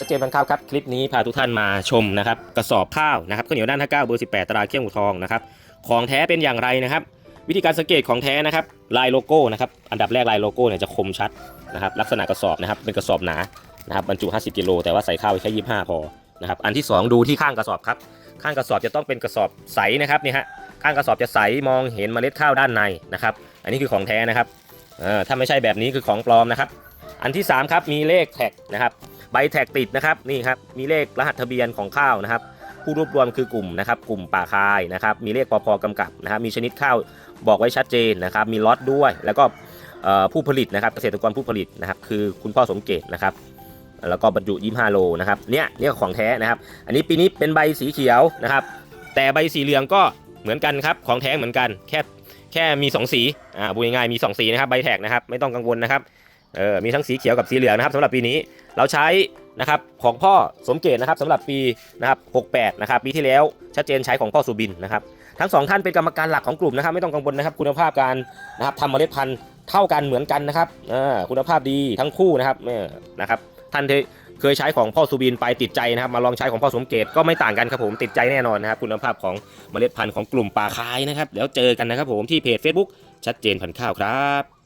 ชัดเจนพันข้าวครับ คลิปนี้พาทุกท่านมาชมนะครับ กระสอบข้าวนะครับข้าวเหนียวด้านท่าเก้าเบอร์18ตราเขี้ยวหมูทองนะครับ ของแท้เป็นอย่างไรนะครับ วิธีการสังเกตของแท้นะครับ ลายโลโก้นะครับ อันดับแรกลายโลโก้เนี่ยจะคมชัดนะครับ ลักษณะกระสอบนะครับ เป็นกระสอบหนา นะครับ บรรจุ 50กิโลแต่ว่าใส่ข้าวแค่ 25 พอ นะครับ อันที่ 2 ดูที่ข้างกระสอบครับ ข้างกระสอบจะต้องเป็นกระสอบใสนะครับนี่ฮะ ข้างกระสอบจะใส มองเห็นเมล็ดข้าวด้านในนะครับ อันนี้คือของแท้นะครับ เออถ้าไม่ใช่แบบนี้คือของปลอมนะครับ อันที่สามครับ มีเลขแท็กนะครับใบแท็กติดนะครับนี่ครับมีเลขรหัสทะเบียนของข้าวนะครับ ผู้รวบรวมคือกลุ่มนะครับกลุ่มป่าคายนะครับ มีเลขปพกำกับนะครับมีชนิดข้าวบอกไว้ชัดเจนนะครับ มีล็อตด้วย แล้วก็ผู้ผลิตนะครับเกษตรกรผู้ผลิตนะครับ คือคุณพ่อสมเกตนะครับแล้วก็บรรจุ25โลนะครับเนี่ยเนี่ยของแท้นะครับ อันนี้ปีนี้เป็นใบสีเขียวนะครับ แต่ใบสีเหลืองก็เหมือนกันครับของแท้เหมือนกันแค่แค่มี 2 สีอ่าพูดง่ายๆมี 2 สีนะครับใบแท็กนะครับไม่ต้องกังวลนะครับ เออ มีทั้งสีเขียวกับสีเหลืองนะครับสำหรับปีนี้เราใช้นะครับของพ่อสมเกตนะครับสำหรับปีนะครับ68นะครับปีที่แล้วชัดเจนใช้ของพ่อสุบินนะครับทั้งสองท่านเป็นกรรมการหลักของกลุ่มนะครับไม่ต้องกังวลนะครับคุณภาพการนะครับทำเมล็ดพันธุ์เท่ากันเหมือนกันนะครับเออคุณภาพดีทั้งคู่นะครับเออนะครับท่านที่เคยใช้ของพ่อสุบินไปติดใจนะครับมาลองใช้ของพ่อสมเกตก็ไม่ต่างกันครับผมติดใจแน่นอนนะครับคุณภาพของเมล็ดพันธุ์ของกลุ่มป่าคายนะครับเดี๋ยวเจอกันนะครับผมที่เพจ Facebook ชัดเจนพันธุ์ข้าวครับ